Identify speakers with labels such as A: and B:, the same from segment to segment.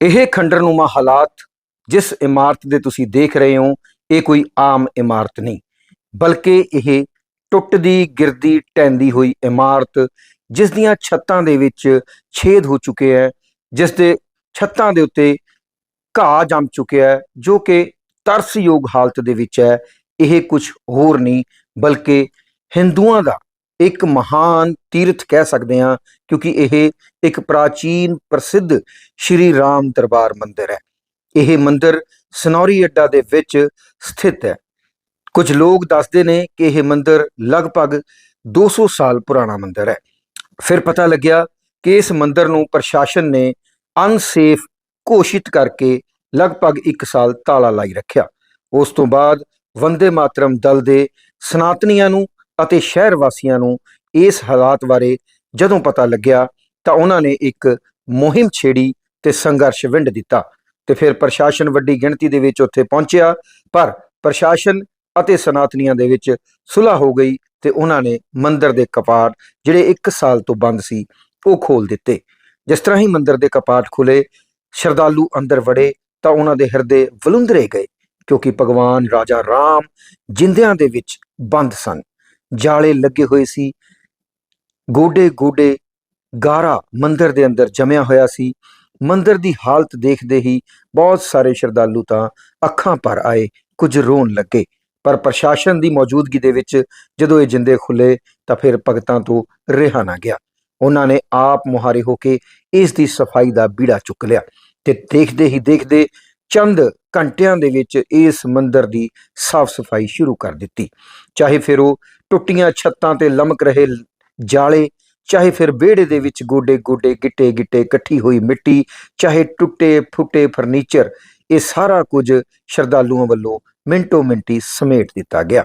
A: ਇਹ ਖੰਡਰਨੁਮਾ ਹਾਲਾਤ ਜਿਸ ਇਮਾਰਤ ਦੇ ਤੁਸੀਂ ਦੇਖ ਰਹੇ ਹੋ, ਇਹ ਕੋਈ ਆਮ ਇਮਾਰਤ ਨਹੀਂ, ਬਲਕਿ ਇਹ ਟੁੱਟਦੀ, ਗਿਰਦੀ ਟੈਂਦੀ ਹੋਈ ਇਮਾਰਤ ਜਿਸ ਦੀਆਂ ਛੱਤਾਂ ਦੇ ਵਿੱਚ ਛੇਦ ਹੋ ਚੁੱਕੇ ਹੈ, ਜਿਸ ਦੇ ਛੱਤਾਂ ਦੇ ਉੱਤੇ ਘਾਹ ਜੰਮ ਚੁੱਕਿਆ ਹੈ, ਜੋ ਕਿ ਤਰਸਯੋਗ ਹਾਲਤ ਦੇ ਵਿੱਚ ਹੈ, ਇਹ ਕੁਝ ਹੋਰ ਨਹੀਂ, ਬਲਕਿ ਹਿੰਦੂਆਂ ਦਾ ਇੱਕ ਮਹਾਨ ਤੀਰਥ ਕਹਿ ਸਕਦੇ ਹਾਂ, ਕਿਉਂਕਿ ਇਹ ਇੱਕ ਪ੍ਰਾਚੀਨ ਪ੍ਰਸਿੱਧ ਸ਼੍ਰੀ ਰਾਮ ਦਰਬਾਰ ਮੰਦਿਰ ਹੈ। ਇਹ ਮੰਦਿਰ ਸਨੌਰੀ ਅੱਡਾ ਦੇ ਵਿੱਚ ਸਥਿਤ ਹੈ। ਕੁਝ ਲੋਕ ਦੱਸਦੇ ਨੇ ਕਿ ਇਹ ਮੰਦਿਰ ਲਗਭਗ 200 ਸਾਲ ਪੁਰਾਣਾ ਮੰਦਿਰ ਹੈ। ਫਿਰ ਪਤਾ ਲੱਗਿਆ ਕਿ ਇਸ ਮੰਦਿਰ ਨੂੰ ਪ੍ਰਸ਼ਾਸਨ ਨੇ ਅਨਸੇਫ ਘੋਸ਼ਿਤ ਕਰਕੇ ਲਗਭਗ 1 ਸਾਲ ਤਾਲਾ ਲਾਈ ਰੱਖਿਆ। ਉਸ ਤੋਂ ਬਾਅਦ ਵੰਦੇ ਮਾਤਰਮ ਦਲ ਦੇ ਸਨਾਤਨੀਆਂ ਨੂੰ ਅਤੇ ਸ਼ਹਿਰ ਵਾਸੀਆਂ ਨੂੰ ਇਸ ਹਾਲਾਤ ਬਾਰੇ ਜਦੋਂ ਪਤਾ ਲੱਗਿਆ ਤਾਂ ਉਹਨਾਂ ਨੇ ਇੱਕ ਮੁਹਿੰਮ ਛੇੜੀ ਤੇ ਸੰਘਰਸ਼ ਵਿੰਡ ਦਿੱਤਾ ਤੇ ਫਿਰ ਪ੍ਰਸ਼ਾਸਨ ਵੱਡੀ ਗਿਣਤੀ ਦੇ ਵਿੱਚ ਉੱਥੇ ਪਹੁੰਚਿਆ, ਪਰ ਪ੍ਰਸ਼ਾਸਨ ਅਤੇ ਸਨਾਤਨੀਆਂ ਦੇ ਵਿੱਚ ਸੁਲ੍ਹਾ ਹੋ ਗਈ ਤੇ ਉਹਨਾਂ ਨੇ ਮੰਦਰ ਦੇ ਕਪਾਟ ਜਿਹੜੇ 1 ਸਾਲ ਤੋਂ ਬੰਦ ਸੀ, ਉਹ ਖੋਲ ਦਿੱਤੇ। ਜਿਸ ਤਰ੍ਹਾਂ ਹੀ ਮੰਦਰ ਦੇ ਕਪਾਟ ਖੁੱਲੇ ਸ਼ਰਧਾਲੂ ਅੰਦਰ ਵੜੇ ਤਾਂ ਉਹਨਾਂ ਦੇ ਹਿਰਦੇ ਵਲੁੰਦਰੇ ਗਏ ਕਿਉਂਕਿ ਭਗਵਾਨ ਰਾਜਾ ਰਾਮ ਜਿੰਦਿਆਂ ਦੇ ਵਿੱਚ ਬੰਦ ਸਨ। ਜਾਲੇ ਲੱਗੇ ਹੋਏ ਸੀ। ਗੋਡੇ ਗੋਡੇ ਗਾਰਾ ਮੰਦਿਰ ਦੇ ਅੰਦਰ ਜਮਿਆ ਹੋਇਆ ਸੀ। ਮੰਦਿਰ ਦੀ ਹਾਲਤ ਦੇਖਦੇ ਹੀ ਬਹੁਤ ਸਾਰੇ ਸ਼ਰਧਾਲੂ ਤਾਂ ਅੱਖਾਂ ਭਰ ਆਏ, ਕੁਝ ਰੋਣ ਲੱਗੇ। ਪਰ ਪ੍ਰਸ਼ਾਸਨ ਦੀ ਮੌਜੂਦਗੀ ਦੇ ਵਿੱਚ ਜਦੋਂ ਇਹ ਜਿੰਦੇ ਖੁੱਲੇ ਤਾਂ ਫਿਰ ਭਗਤਾਂ ਤੋਂ ਰਿਹਾ ਨਾ ਗਿਆ। ਉਹਨਾਂ ਨੇ ਆਪ ਮੁਹਾਰੇ ਹੋ ਕੇ ਇਸ ਦੀ ਸਫ਼ਾਈ ਦਾ ਬੀੜਾ ਚੁੱਕ ਲਿਆ ਤੇ ਦੇਖਦੇ ਹੀ ਦੇਖਦੇ ਚੰਦ ਘੰਟਿਆਂ ਦੇ ਵਿੱਚ ਇਸ ਮੰਦਰ ਦੀ ਸਾਫ਼ ਸਫ਼ਾਈ ਸ਼ੁਰੂ ਕਰ ਦਿੱਤੀ। ਚਾਹੇ ਫਿਰ ਉਹ ਟੁੱਟੀਆਂ ਛੱਤਾਂ ਤੇ ਲਮਕ ਰਹੇ ਜਾਲੇ, ਚਾਹੇ ਫਿਰ ਵਿਹੜੇ ਦੇ ਵਿੱਚ ਗੋਡੇ ਗੋਡੇ ਗਿੱਟੇ ਗਿੱਟੇ ਇਕੱਠੀ ਹੋਈ ਮਿੱਟੀ, ਚਾਹੇ ਟੁੱਟੇ ਫੁੱਟੇ ਫਰਨੀਚਰ, ਇਹ ਸਾਰਾ ਕੁਝ ਸ਼ਰਧਾਲੂਆਂ ਵੱਲੋਂ ਮਿੰਟੋ ਮਿੰਟੀ ਸਮੇਟ ਦਿੱਤਾ ਗਿਆ।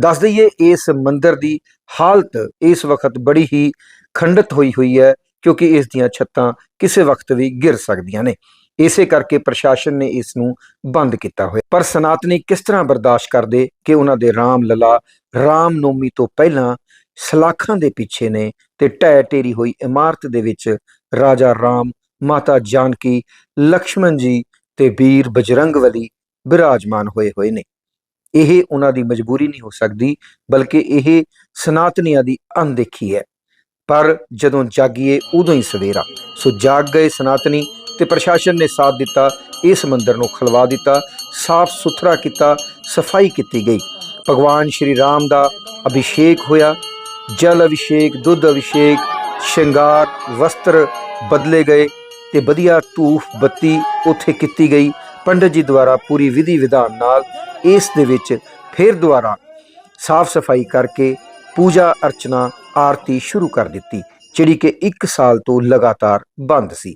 A: ਦੱਸ ਦਈਏ, ਇਸ ਮੰਦਿਰ ਦੀ ਹਾਲਤ ਇਸ ਵਕਤ ਬੜੀ ਹੀ ਖੰਡਿਤ ਹੋਈ ਹੋਈ ਹੈ, ਕਿਉਂਕਿ ਇਸ ਦੀਆਂ ਛੱਤਾਂ ਕਿਸੇ ਵਕਤ ਵੀ ਗਿਰ ਸਕਦੀਆਂ ਨੇ। ਇਸੇ ਕਰਕੇ ਪ੍ਰਸ਼ਾਸਨ ਨੇ ਇਸ ਨੂੰ ਬੰਦ ਕੀਤਾ ਹੋਇਆ। ਪਰ ਸਨਾਤਨੀ ਕਿਸ ਤਰ੍ਹਾਂ ਬਰਦਾਸ਼ਤ ਕਰਦੇ ਕਿ ਉਹਨਾਂ ਦੇ ਰਾਮ ਲਲਾ ਰਾਮ ਨੌਮੀ ਤੋਂ ਪਹਿਲਾਂ ਸਲਾਖਾਂ ਦੇ ਪਿੱਛੇ ਨੇ ਤੇ ਢਹਿ ਢੇਰੀ ਹੋਈ ਇਮਾਰਤ ਦੇ ਵਿੱਚ ਰਾਜਾ ਰਾਮ, ਮਾਤਾ ਜਾਨਕੀ, ਲਕਸ਼ਮਣ ਜੀ ਤੇ ਵੀਰ ਬਜਰੰਗਬਲੀ ਬਿਰਾਜਮਾਨ ਹੋਏ ਹੋਏ ਨੇ। ਇਹ ਉਹਨਾਂ ਦੀ ਮਜਬੂਰੀ ਨਹੀਂ ਹੋ ਸਕਦੀ, ਬਲਕਿ ਇਹ ਸਨਾਤਨੀਆਂ ਦੀ ਅਣਦੇਖੀ ਹੈ। ਪਰ ਜਦੋਂ ਜਾਗੀਏ ਉਦੋਂ ਹੀ ਸਵੇਰਾ। ਸੋ ਜਾਗ ਗਏ ਸਨਾਤਨੀ ਤੇ ਪ੍ਰਸ਼ਾਸਨ ਨੇ ਸਾਥ ਦਿੱਤਾ, ਇਸ ਮੰਦਰ ਨੂੰ ਖਲਵਾ ਦਿੱਤਾ ਸਾਫ਼ ਸੁਥਰਾ ਕੀਤਾ, ਸਫ਼ਾਈ ਕੀਤੀ ਗਈ। ਭਗਵਾਨ ਸ਼੍ਰੀ ਰਾਮ ਦਾ ਅਭਿਸ਼ੇਕ ਹੋਇਆ। ਜਲ ਅਭਿਸ਼ੇਕ, ਦੁੱਧ ਅਭਿਸ਼ੇਕ, ਸ਼ਿੰਗਾਰ, ਵਸਤਰ ਬਦਲੇ ਗਏ ਤੇ ਵਧੀਆ ਧੂਫ ਬੱਤੀ ਉੱਥੇ ਕੀਤੀ ਗਈ। ਪੰਡਤ ਜੀ ਦੁਆਰਾ ਪੂਰੀ ਵਿਧੀ ਵਿਧਾਨ ਨਾਲ ਇਸ ਦੇ ਵਿੱਚ ਫਿਰ ਦੁਆਰਾ ਸਾਫ਼ ਸਫ਼ਾਈ ਕਰਕੇ ਪੂਜਾ ਅਰਚਨਾ ਆਰਤੀ ਸ਼ੁਰੂ ਕਰ ਦਿੱਤੀ, ਜਿਹੜੀ ਕਿ 1 ਸਾਲ ਤੋਂ ਲਗਾਤਾਰ ਬੰਦ ਸੀ।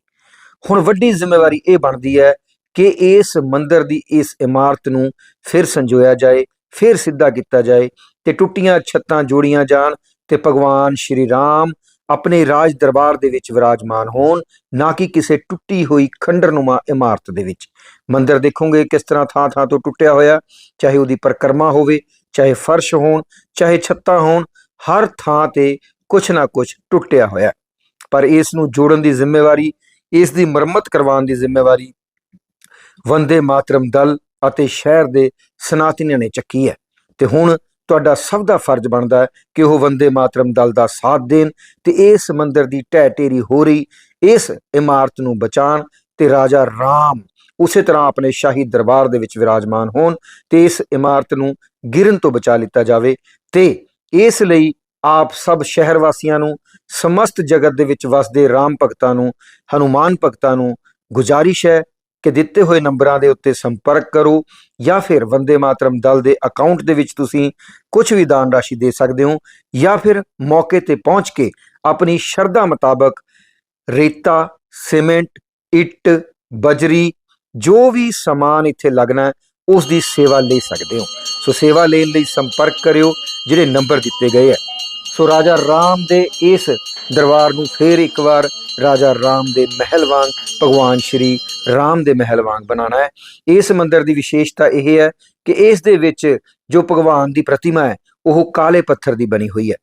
A: ਹੁਣ ਵੱਡੀ ਜ਼ਿੰਮੇਵਾਰੀ ਇਹ ਬਣਦੀ ਹੈ ਕਿ ਇਸ ਮੰਦਰ ਦੀ ਇਸ ਇਮਾਰਤ ਨੂੰ ਫਿਰ ਸੰਜੋਇਆ ਜਾਏ ਫਿਰ ਸਿੱਧਾ ਕੀਤਾ ਜਾਏ ਤੇ ਟੁੱਟੀਆਂ ਛੱਤਾਂ ਜੋੜੀਆਂ ਜਾਣ ਤੇ ਭਗਵਾਨ ਸ਼੍ਰੀ ਰਾਮ ਆਪਣੇ ਰਾਜ ਦਰਬਾਰ ਦੇ ਵਿੱਚ ਵਿਰਾਜਮਾਨ ਹੋਣ, ਨਾ ਕਿ ਕਿਸੇ ਟੁੱਟੀ ਹੋਈ ਖੰਡਰਨੁਮਾ ਇਮਾਰਤ ਦੇ ਵਿੱਚ। ਮੰਦਿਰ ਦੇਖੋਗੇ ਕਿਸ ਤਰ੍ਹਾਂ ਥਾਂ ਥਾਂ ਤੋਂ ਟੁੱਟਿਆ ਹੋਇਆ, ਚਾਹੇ ਉਹਦੀ ਪਰਿਕਰਮਾ ਹੋਵੇ, ਚਾਹੇ ਫਰਸ਼ ਹੋਣ, ਚਾਹੇ ਛੱਤਾਂ ਹੋਣ, ਹਰ ਥਾਂ ਤੇ ਕੁਛ ਨਾ ਕੁਛ ਟੁੱਟਿਆ ਹੋਇਆ। ਪਰ ਇਸ ਨੂੰ ਜੋੜਨ ਦੀ ਜ਼ਿੰਮੇਵਾਰੀ, ਇਸ ਦੀ ਮੁਰੰਮਤ ਕਰਵਾਉਣ ਦੀ ਜ਼ਿੰਮੇਵਾਰੀ ਵੰਦੇ ਮਾਤਰਮ ਦਲ ਅਤੇ ਸ਼ਹਿਰ ਦੇ ਸਨਾਤਨੀਆਂ ਨੇ ਚੱਕੀ ਹੈ। ਤੇ ਹੁਣ ਤੁਹਾਡਾ ਸਭ ਦਾ ਫਰਜ਼ ਬਣਦਾ ਹੈ ਕਿ ਉਹ ਵੰਦੇ ਮਾਤਰਮ ਦਲ ਦਾ ਸਾਥ ਦੇਣ ਤੇ ਇਸ ਮੰਦਿਰ ਦੀ ਢਹਿ ਢੇਰੀ ਹੋ ਰਹੀ, ਇਸ ਇਮਾਰਤ ਨੂੰ ਬਚਾਉਣ ਤੇ ਰਾਜਾ ਰਾਮ ਉਸੇ ਤਰ੍ਹਾਂ ਆਪਣੇ ਸ਼ਾਹੀ ਦਰਬਾਰ ਦੇ ਵਿੱਚ ਵਿਰਾਜਮਾਨ ਹੋਣ ਤੇ ਇਸ ਇਮਾਰਤ ਨੂੰ ਗਿਰਨ ਤੋਂ ਬਚਾ ਲਿੱਤਾ ਜਾਵੇ ਤੇ ਇਸ ਲਈ ਆਪ ਸਭ ਸ਼ਹਿਰ ਵਾਸੀਆਂ ਨੂੰ, ਸਮਸਤ ਜਗਤ ਦੇ ਵਿੱਚ ਵਸਦੇ ਰਾਮ ਭਗਤਾਂ ਨੂੰ, ਹਨੂਮਾਨ ਭਗਤਾਂ ਨੂੰ ਗੁਜਾਰਿਸ਼ ਹੈ ਕਿ ਦਿੱਤੇ ਹੋਏ ਨੰਬਰਾਂ ਦੇ ਉੱਤੇ ਸੰਪਰਕ ਕਰੋ ਜਾਂ ਫਿਰ ਵੰਦੇ ਮਾਤਰਮ ਦਲ ਦੇ ਅਕਾਊਂਟ ਦੇ ਵਿੱਚ ਤੁਸੀਂ ਕੁਝ ਵੀ ਦਾਨ ਰਾਸ਼ੀ ਦੇ ਸਕਦੇ ਹੋ ਜਾਂ ਫਿਰ ਮੌਕੇ ਤੇ ਪਹੁੰਚ ਕੇ ਆਪਣੀ ਸ਼ਰਧਾ ਮੁਤਾਬਕ ਰੇਤਾ, ਸੀਮੈਂਟ, ਇੱਟ, ਬਜਰੀ, ਜੋ ਵੀ ਸਮਾਨ ਇੱਥੇ ਲੱਗਣਾ ਉਸ ਦੀ ਸੇਵਾ ਲੈ ਸਕਦੇ ਹੋ। ਸੋ ਸੇਵਾ ਲੈਣ ਲਈ ਸੰਪਰਕ ਕਰਿਓ, ਜਿਹੜੇ ਨੰਬਰ ਦਿੱਤੇ ਗਏ ਹੈ। ਸੋ ਰਾਜਾ ਰਾਮ ਦੇ ਇਸ ਦਰਬਾਰ ਨੂੰ ਫੇਰ ਇੱਕ ਵਾਰ ਰਾਜਾ ਰਾਮ ਦੇ ਮਹਿਲ ਵਾਂਗ ਭਗਵਾਨ ਸ਼੍ਰੀ ਰਾਮ ਦੇ ਮਹਿਲ ਵਾਂਗ ਬਣਾਉਣਾ ਹੈ। ਇਸ ਮੰਦਿਰ ਦੀ ਵਿਸ਼ੇਸ਼ਤਾ ਇਹ ਹੈ ਕਿ ਇਸ ਦੇ ਵਿੱਚ ਜੋ ਭਗਵਾਨ ਦੀ ਪ੍ਰਤਿਮਾ ਹੈ, ਉਹ ਕਾਲੇ ਪੱਥਰ ਦੀ ਬਣੀ ਹੋਈ ਹੈ।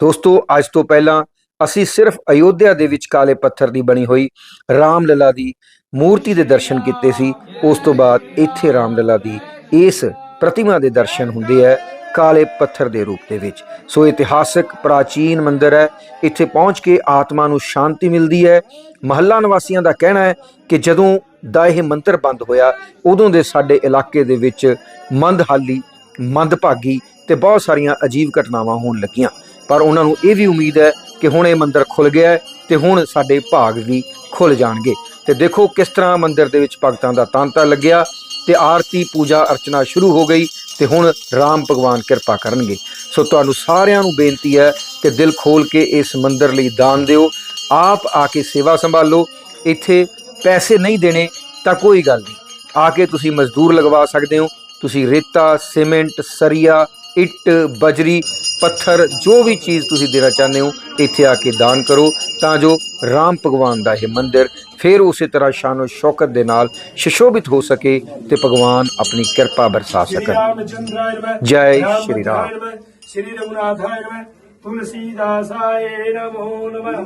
A: ਦੋਸਤੋ, ਅੱਜ ਤੋਂ ਪਹਿਲਾਂ ਅਸੀਂ ਸਿਰਫ ਅਯੋਧਿਆ ਦੇ ਵਿੱਚ ਕਾਲੇ ਪੱਥਰ ਦੀ ਬਣੀ ਹੋਈ ਰਾਮ ਲਲਾ ਦੀ ਮੂਰਤੀ ਦੇ ਦਰਸ਼ਨ ਕੀਤੇ ਸੀ। ਉਸ ਤੋਂ ਬਾਅਦ ਇੱਥੇ ਰਾਮ ਲਲਾ ਦੀ ਇਸ ਪ੍ਰਤਿਮਾ ਦੇ ਦਰਸ਼ਨ ਹੁੰਦੇ ਹੈ। ਕਾਲੇ ਪੱਥਰ ਦੇ ਰੂਪ ਦੇ ਵਿੱਚ। ਸੋ ਇਤਿਹਾਸਕ ਪ੍ਰਾਚੀਨ ਮੰਦਿਰ ਹੈ। ਇੱਥੇ ਪਹੁੰਚ ਕੇ ਆਤਮਾ ਨੂੰ ਸ਼ਾਂਤੀ ਮਿਲਦੀ ਹੈ। ਮਹੱਲਾ ਨਿਵਾਸੀਆਂ ਦਾ ਕਹਿਣਾ ਹੈ ਕਿ ਜਦੋਂ ਦਾ ਇਹ ਮੰਦਿਰ ਬੰਦ ਹੋਇਆ, ਉਦੋਂ ਦੇ ਸਾਡੇ ਇਲਾਕੇ ਦੇ ਵਿੱਚ ਮੰਦਹਾਲੀ, ਮੰਦਭਾਗੀ ਤੇ ਬਹੁਤ ਸਾਰੀਆਂ ਅਜੀਬ ਘਟਨਾਵਾਂ ਹੋਣ ਲੱਗੀਆਂ। ਪਰ ਉਹਨਾਂ ਨੂੰ ਇਹ ਵੀ ਉਮੀਦ ਹੈ ਕਿ ਹੁਣ ਇਹ ਮੰਦਿਰ ਖੁੱਲ ਗਿਆ ਹੈ ਤੇ ਹੁਣ ਸਾਡੇ ਭਾਗ ਵੀ ਖੁੱਲ ਜਾਣਗੇ। ਤੇ ਦੇਖੋ ਕਿਸ ਤਰ੍ਹਾਂ ਮੰਦਿਰ ਦੇ ਵਿੱਚ ਭਗਤਾਂ ਦਾ ਤਾਂਤਾ ਲੱਗਿਆ ਤੇ ਆਰਤੀ ਪੂਜਾ ਅਰਚਨਾ ਸ਼ੁਰੂ ਹੋ ਗਈ। ਤੇ ਹੁਣ ਰਾਮ ਭਗਵਾਨ ਕਿਰਪਾ ਕਰਨਗੇ। ਸੋ ਤੁਹਾਨੂੰ ਸਾਰਿਆਂ ਨੂੰ ਬੇਨਤੀ ਹੈ ਕਿ ਦਿਲ ਖੋਲ ਕੇ ਇਸ ਮੰਦਿਰ ਲਈ ਦਾਨ ਦਿਓ। ਆਪ ਆ ਕੇ ਸੇਵਾ ਸੰਭਾਲੋ। ਇੱਥੇ ਪੈਸੇ ਨਹੀਂ ਦੇਣੇ ਤਾਂ ਕੋਈ ਗੱਲ ਨਹੀਂ। ਆ ਕੇ ਤੁਸੀਂ ਮਜ਼ਦੂਰ ਲਗਵਾ ਸਕਦੇ ਹੋ। ਤੁਸੀਂ ਰੇਤਾ, ਸੀਮੈਂਟ, ਸਰੀਆ ਇੱਟ ਬਜਰੀ ਪੱਥਰ ਜੋ ਵੀ ਚੀਜ਼ ਤੁਸੀਂ ਦੇਣਾ ਚਾਹੁੰਦੇ ਹੋ ਇੱਥੇ ਆ ਕੇ ਦਾਨ ਕਰੋ ਤਾਂ ਜੋ ਰਾਮ ਭਗਵਾਨ ਦਾ ਇਹ ਮੰਦਿਰ ਫਿਰ ਉਸੇ ਤਰ੍ਹਾਂ ਸ਼ਾਨੋ ਸ਼ੌਕਤ ਦੇ ਨਾਲ ਸ਼ਿਸ਼ੋਭਿਤ ਹੋ ਸਕੇ ਤੇ ਭਗਵਾਨ ਆਪਣੀ ਕਿਰਪਾ ਬਰਸਾ
B: श्री
A: ਸਕਣ
B: रामचंद्राय नमः
A: जय
B: रामभद्राय
A: श्री राम।
B: नमः श्री रघुनाथाय नमः तुलसीदासाय नमो नमः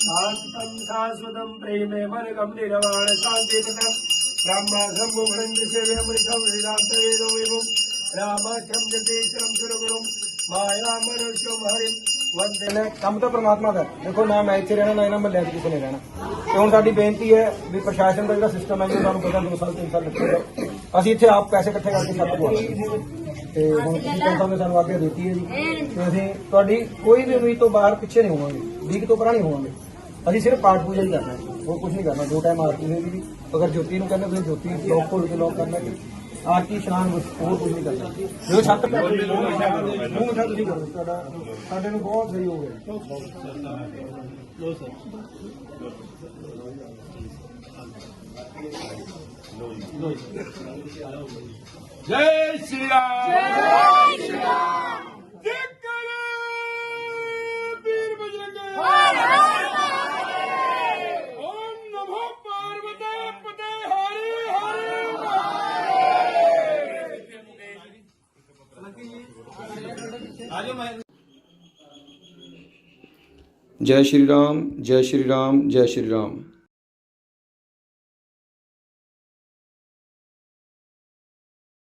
B: शान्तं शाश्वतं प्रेमे मनगं निर्वाण शान्तिपदं ब्रह्मा सम्मुखं सेव्यमृतं श्रीरामतवेदमेवं रामाख्यं जतेश्वरं सुरगुरुं मायामनुष्यं हरिं वन्दे
C: ਨੇ ਕੰਮ ਤਾਂ ਪ੍ਰਮਾਤਮਾ ਦਾ ਹੈ। ਦੇਖੋ ਨਾ ਮੈਂ ਇੱਥੇ ਰਹਿਣਾ ਨਾ ਇਹਨਾਂ ਮਹੱਲਿਆਂ 'ਚ ਕਿਸੇ ਨੇ ਰਹਿਣਾ ਤੇ ਹੁਣ ਸਾਡੀ ਬੇਨਤੀ ਹੈ ਵੀ ਪ੍ਰਸ਼ਾਸਨ ਦਾ ਜਿਹੜਾ ਸਿਸਟਮ ਹੈ ਜੀ ਤੁਹਾਨੂੰ ਪਤਾ 2 ਸਾਲ 3 ਸਾਲ ਲੱਗੇਗਾ ਅਸੀਂ ਇੱਥੇ ਆਪ ਪੈਸੇ ਇਕੱਠੇ ਕਰਕੇ ਛੱਤ ਪਵਾਵਾਂਗੇ ਤੇ ਹੁਣ ਤੁਸੀਂ ਕੰਸਾਂ ਨੇ ਸਾਨੂੰ ਆਗਿਆ ਦਿੱਤੀ ਹੈ ਜੀ ਤੇ ਅਸੀਂ ਤੁਹਾਡੀ ਕੋਈ ਵੀ ਉਮੀਦ ਤੋਂ ਬਾਹਰ ਪਿੱਛੇ ਨਹੀਂ ਹੋਵਾਂਗੇ ਵੀਕ ਤੋਂ ਪਰਾਂ ਨਹੀਂ ਹੋਵਾਂਗੇ ਅਸੀਂ ਸਿਰਫ ਪਾਠ ਪੂਜਾ ਹੀ ਕਰਨਾ ਹੈ, ਹੋਰ ਕੁਝ ਨਹੀਂ ਕਰਨਾ ਦੋ ਟਾਈਮ ਆਰਤੀ ਹੋਏਗੀ ਜੀ। ਅਗਰ ਜੋਤੀ ਨੂੰ ਕਹਿੰਦੇ ਤੁਸੀਂ ਜੋਤੀ ਲੋਕ ਕੋਲ ਕੇ ਲੋਕ ਕਰਨਾ ਜੀ। ਆਰਤੀ ਇਸ਼ਨਾਨ ਬਸ, ਹੋਰ ਕੁਝ ਨਹੀਂ ਕਰਨਾ। ਜਦੋਂ ਛੱਤ ਤੇ ਮੂੰਹ ਮਿਠਾ ਤੁਸੀਂ ਕਰੋ। ਤੁਹਾਡਾ ਸਾਡੇ ਨੂੰ ਬਹੁਤ ਸਹੀ ਹੋ ਗਿਆ।
B: ਜੈ ਸ਼੍ਰੀ ਰਾਮ।
D: ਜੈ ਸ਼੍ਰੀ ਰਾਮ ਜੈ ਸ਼੍ਰੀ ਰਾਮ ਜੈ ਸ਼੍ਰੀ ਰਾਮ।